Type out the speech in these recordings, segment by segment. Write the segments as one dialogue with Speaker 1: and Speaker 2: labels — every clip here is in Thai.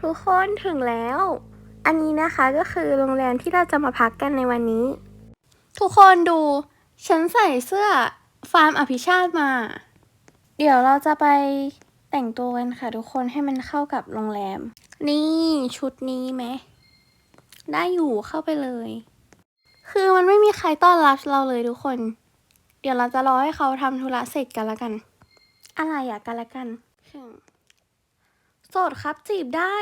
Speaker 1: ทุกคนถึงแล้ว อันนี้นะคะก็คือโรงแรมที่เราจะมาพักกันในวันนี้ ทุกคนดู ฉันใส่เสื้อฟาร์มอภิชาติมา เดี๋ยวเราจะไปแต่งตัวกันค่ะ ทุกคนให้มันเข้ากับโรงแรม นี่ชุดนี้ไหม ได้อยู่เข้าไปเลย คือมันไม่มีใครต้อนรับเราเลยทุกคน เดี๋ยวเราจะรอให้เขาทำธุระเสร็จกันละกัน อะไรอะกันละกันอืม โสดครับจีบได้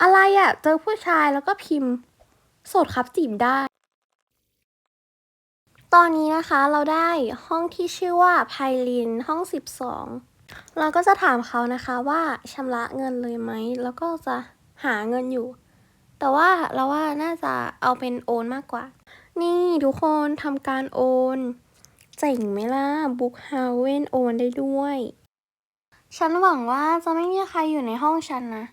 Speaker 1: อะไรอะเจอผู้ชายแล้วก็พิมพ์ โสดครับจีบได้ ตอนนี้นะคะเราได้ห้องที่ชื่อว่าไพลินห้อง 12 เราก็จะถามเขานะคะว่าชำระเงินเลยไหม แล้วก็จะหาเงินอยู่ แต่ว่าเราว่าน่าจะเอาเป็นโอนมากกว่า นี่ทุกคนทำการโอน เจ๋งไหมล่ะบุ๊กฮาเวนโอนได้ด้วย ฉันหวังว่าจะไม่มีใครอยู่ในห้องฉันนะ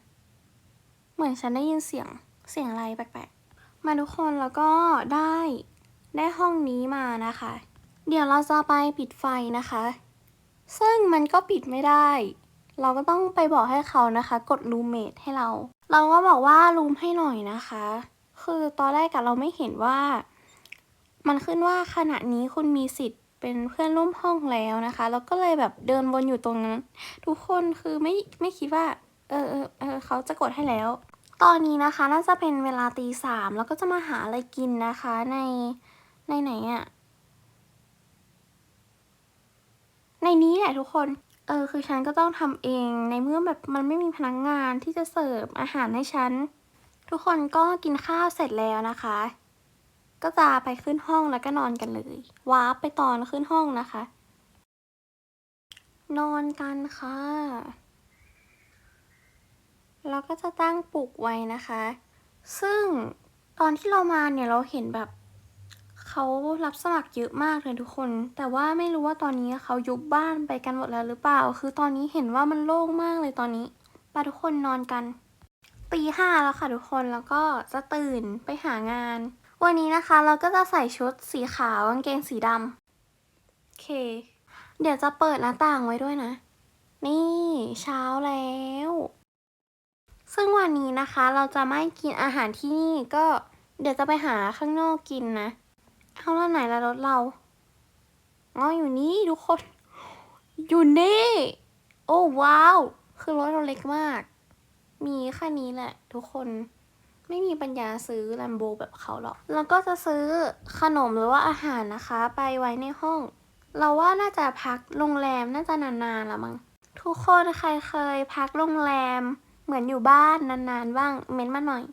Speaker 1: เหมือนฉันได้ยินเสียง เสียงอะไรแปลกๆ มาทุกคนแล้วก็ได้ ได้ห้องนี้มานะคะ เดี๋ยวเราจะไปปิดไฟนะคะ ซึ่งมันก็ปิดไม่ได้ เราก็ต้องไปบอกให้เขานะคะ กดรูมเมทให้เรา เราก็บอกว่ารูมให้หน่อยนะคะ คือตอนแรกกับเราไม่เห็นว่า มันขึ้นว่าขณะนี้คุณมีสิทธิ์ เป็นเพื่อนร่วมห้องแล้วนะคะ แล้วก็เลยแบบเดินวนอยู่ตรงนั้น ทุกคนคือไม่ไม่คิดว่า เออเออเออเขาจะกดให้แล้ว ตอนนี้นะคะน่าจะเป็นเวลาตีสามแล้วก็จะมาหาอะไรกินนะคะในในไหนอะในนี้แหละทุกคน เออคือฉันก็ต้องทำเองในเมื่อแบบมันไม่มีพนักงานที่จะเสิร์ฟอาหารให้ฉัน ทุกคนก็กินข้าวเสร็จแล้วนะคะ ก็จะไปขึ้นห้องแล้วก็นอนกันเลย วาร์ปไปตอนขึ้นห้องนะคะ นอนกันค่ะ เราก็จะตั้งปลุกไว้นะคะ ซึ่งตอนที่เรามาเนี่ยเราเห็นแบบเขารับสมัครเยอะมากเลยทุกคน แต่ว่าไม่รู้ว่าตอนนี้เขายุบบ้านไปกันหมดแล้วหรือเปล่า คือตอนนี้เห็นว่ามันโล่งมากเลยตอนนี้ไปทุกคนนอนกันตีห้าแล้วค่ะทุกคนแล้วก็จะตื่นไปหางาน วันนี้นะคะเราก็จะใส่ชุดสีขาวกางเกงสีดำโอเค เดี๋ยวจะเปิดหน้าต่างไว้ด้วยนะ นี่เช้าแล้ว ซึ่งวันนี้นะคะเราจะไม่กินอาหารที่นี่ก็เดี๋ยวจะไปหาข้างนอกกินนะเอาแล้วไหนละรถเราอ๋ออยู่นี่ทุกคน อยู่นี่ โอ้ว้าว คือรถเราเล็กมาก มีแค่นี้แหละ ทุกคน ไม่มีปัญญาซื้อแลมโบแบบเขาหรอก แล้วก็จะซื้อขนมหรือว่าอาหารนะคะ ไปไว้ในห้อง เราว่าน่าจะพักโรงแรมน่าจะนานๆละมั้ง ทุกคนใครเคยพักโรงแรม เหมือนอยู่บ้านนานๆบ้างเม้นมาหน่อย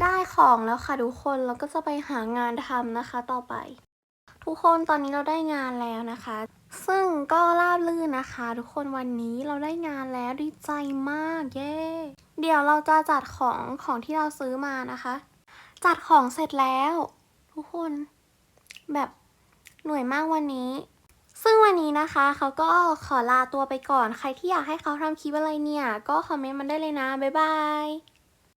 Speaker 1: ได้ของแล้วค่ะทุกคนเราก็จะไปหางานทำนะคะต่อไป ทุกคนตอนนี้เราได้งานแล้วนะคะ ซึ่งก็ราบลื่นนะคะ ทุกคนวันนี้เราได้งานแล้วดีใจมากเย้ เดี๋ยวเราจะจัดของของที่เราซื้อมานะคะ จัดของเสร็จแล้ว ทุกคนแบบหน่วยมากวันนี้ ซึ่งวันนี้นะคะเขาก็ขอลาตัวไปก่อนใครที่อยากให้เขาทำคลิปอะไรเนี่ย ก็คอมเมนต์มันได้เลยนะ บ๊ายบาย